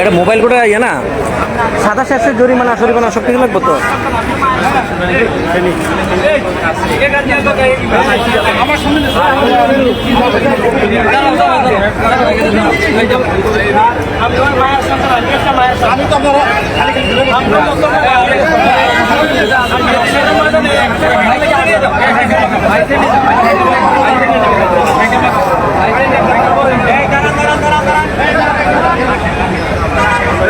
এটা মোবাইল কোটা ইয়ে না? সাদা শেষে জরিমানা সরিমানা সব কিছু লাগবে তো?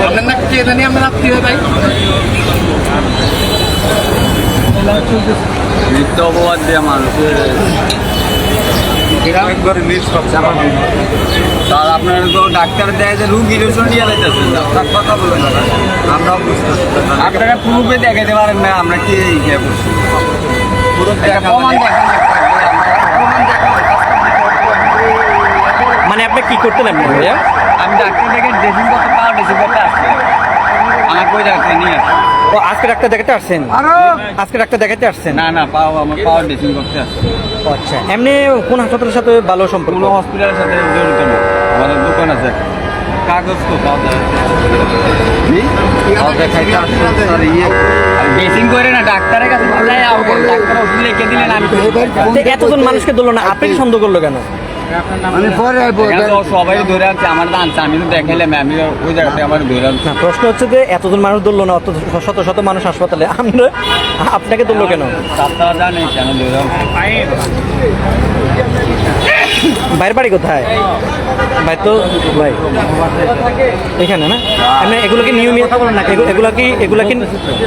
আপনার না কে জানি আমরা রাত্রি ভাই নিত্য অপবাদ দিয়ে মানুষের একবারে লিস্ট তার আপনার তো ডাক্তার দেয় যে রুগীর ওষুধ নিয়ে যাইতেছেন ডাক্তার কথা বলেন না আমরাও বুঝতে আপনারা প্রুফে দেখাতে পারেন না আমরা কি ইয়ে করছি প্রমাণ দেখান প্রমাণ দেখান মানে আপনি কি করতে লাগবে ভাইয়া? আমি ডাক্তার দেখে ড্রেসিং করতে পাওয়ার ড্রেসিং করতে আসছি আমার কই ডাক্তার নিয়ে আসছি ও আজকে ডাক্তার দেখাতে আসছেন? আজকে ডাক্তার দেখাতে আসছেন? না না পাও আমার পাওয়ার ড্রেসিং করতে আসছে আচ্ছা। এমনি কোন হাসপাতালের সাথে ভালো সম্পর্ক? কোনো হসপিটালের সাথে জড়িত না। আমাদের দোকান আছে। কাগজ তো পাওয়া যায়। ড্রেসিং করে না ডাক্তারের কাছে ডাক্তার ওষুধ লিখে দিলেন আমি এতজন মানুষকে ধরলো না আপনি সন্দেহ করল কেন? এখানে তো সবাই ধরে আছে আমার তো আনছে আমি তো দেখাইলাম আমি ওই জায়গাতে আমার ধরে আনছে না প্রশ্ন হচ্ছে যে এতজন মানুষ ধরলো না অত শত শত মানুষ হাসপাতালে আমরা আপনাকে ধরলো কেন? সপ্তাহ জানে কেন ধরে আনছে বাড়ি কোথায়? ভাই তো ভাই এখানে না? এমনি এগুলো কি নিয়মিত এগু- এগুলো কি এগুলো কি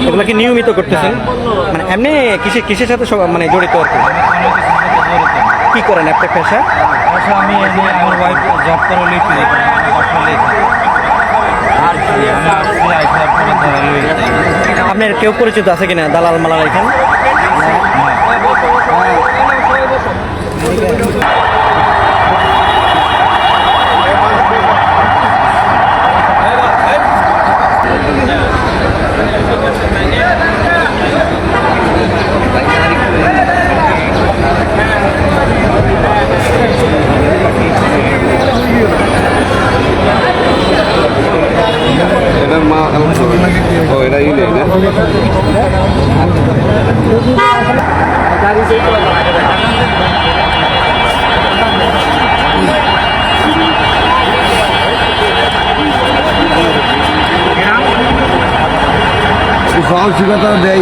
এগুলো কি নিয়মিত করতেছেন? মানে এমনি কিসের কিসের সাথে সব মানে জড়িত আর কি? কি করেন একটা পেশা? আমি আমার ওয়াইফ জব করে লিখি আপনার কেউ পরিচিত আছে কিনা? দালাল মালাল এখানে এটা মা ও এটা ইলে না সাহসিকতা দেয়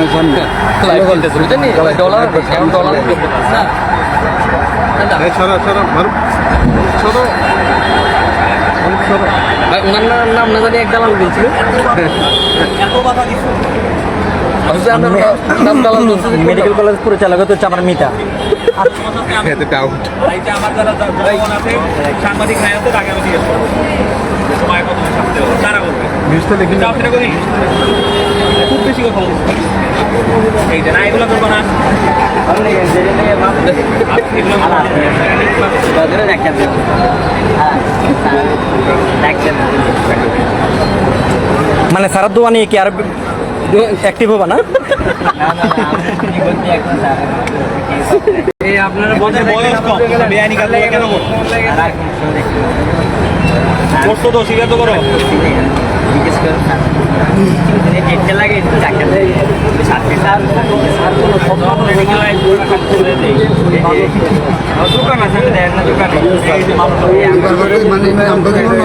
না সামনে। সরো সরো মারো সরো। ওনার নাম নাম না জানি এক দালাল বলছিল। নাম দালাল বলছিল মেডিকেল কলেজ পরিচালক হচ্ছে আমার মিতা। ডাউট সাংবাদিক বেশি কথা এই যে না এগুলো করব না মানে সারা দোয়া নিয়ে কি আর অ্যাক্টিভ হবা না? আপনার বয়স কম বেআইনি কাজ কেন করছ তো স্বীকার তো করো।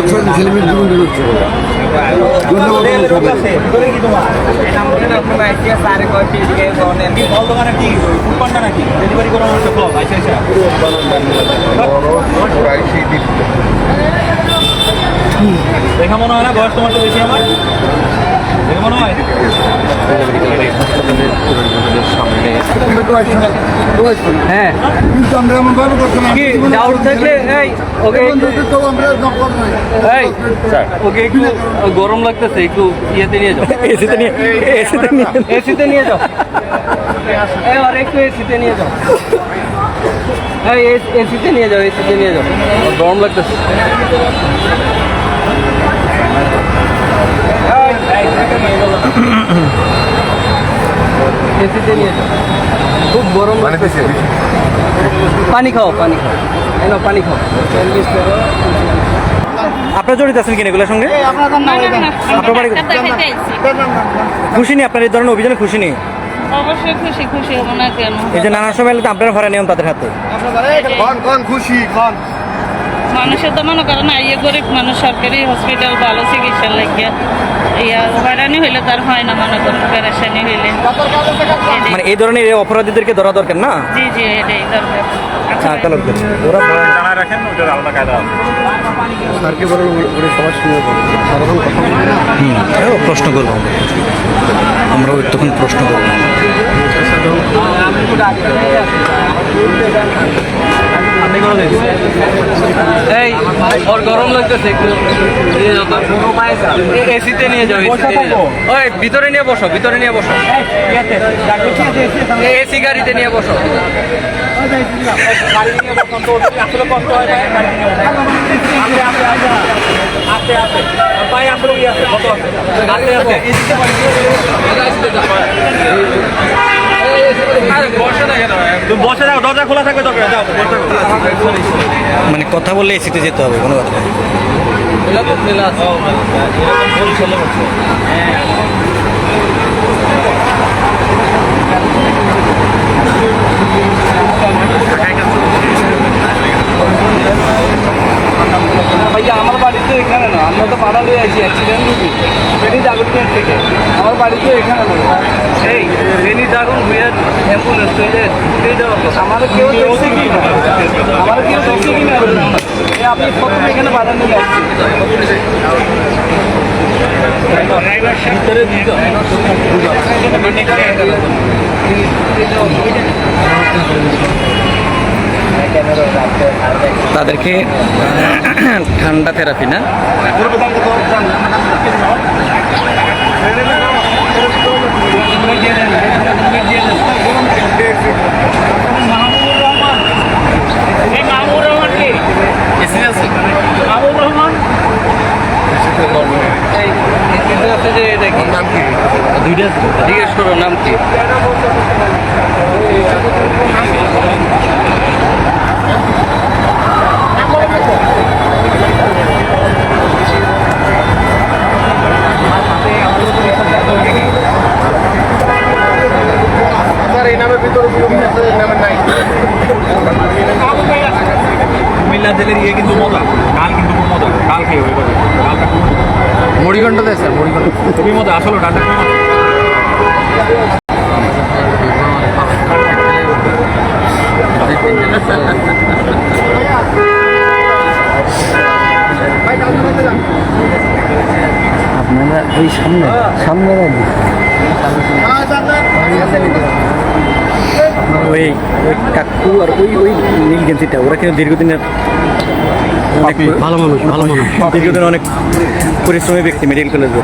কোনো ছেলেমেয়ে জীবন দিচ্ছে লোক আছে তোরে কি তোমার কি ফল দোকানে কি ফুটপান্ডা নাকি ডেলিভারি করা হচ্ছে ফল আচ্ছা দেখা মনে হয় না বয়স তোমার তো বেশি আমার। মনে হয়? হ্যাঁ। কিন্তু আমরা এমন ভাবে করতাম কি ডাউট থাকলে এই ওকে। তো আমরা নকল নাই এই ওকে একটু গরম লাগতেছে একটু ইয়েতে নিয়ে যাও। এসিতে নিয়ে এসিতে নিয়ে। এসিতে নিয়ে যাও। এই আর একটু এসিতে নিয়ে যাও। এই এসিতে নিয়ে যাও এসিতে নিয়ে যাও। গরম লাগতেছে। খুব গরম পানি খাও পানি খাও। এই নাও, পানি খাও। আপনার জড়িত আছেন কিনা এগুলোর সঙ্গে? আপনার বাড়ি। খুশি নেই? আপনার এই ধরনের অভিযানে খুশি নেই? অবশ্যই খুশি খুশি হব না কেন? এই যে নানান সময় আপনারা ভাড়া নিয়ম তাদের হাতে। কোন কোন খুশি কোন। মানুষের তো মনে করেন না ইয়ে গরিব মানুষ সরকারি হসপিটাল ভালো চিকিৎসা লাগিয়া ইয়া হয়রানি হইলে তার হয় না মনে করেন পেরেশানি হইলে। মানে এই ধরনের অপরাধীদেরকে ধরা দরকার না? জি জি এটাই দরকার। আচ্ছা, ওরা ধরা- রাখেন ওটার আলাদা কায়দা স্যারকে বলে ওরে সবার শুনে সাধারণ কথা হুম, প্রশ্ন করব। আমরাও তখন প্রশ্ন করব। এই ওর গরম লাগতেছে একটু এসিতে নিয়ে যাও ওই ভিতরে নিয়ে বসো ভিতরে নিয়ে বসো এসি গাড়িতে নিয়ে বসো আসলে বসে যাও দরজা খোলা থাকবে মানে কথা বললে এসিতে যেতে হবে, কোনো কথা ভাইয়া, আমার বাড়ি তো এখানে না, আমরা তো পাড়া লয়ে আছি অ্যাক্সিডেন্ট রুগী বাড়ি তো এখানে এই বেনি জাগরুন ভুইয়া অ্যাম্বুলেন্স তো এই আমার কেউ দেখছে কি না আমার কেউ দেখছে কি না আপনি প্রথম এখানে বাধা নিয়ে তাদেরকে ঠান্ডা থেরাপি না? নাম কি জিজ্ঞেস করো নাম কি স্যার এই নামের ভিতরে এই নামের নাই কুমিল্লা জেলের ইয়ে কাল কিন্তু খুব মজা কাল খেয়ে ওই কালটা খুব মজা। দেয় স্যার মরিগন্ডা খুবই মজা আসলে ডাক্তার খুবই মজা আপনারা ওই সামনে সামনে রাখবেন ওই কাকু আর ওই ওই নীল গেঞ্জিটা ওরা কিন্তু দীর্ঘদিনের অনেক ভালো মানুষ ভালো মানুষ। দীর্ঘদিন অনেক পরিশ্রমী ব্যক্তি মেডিকেল কলেজে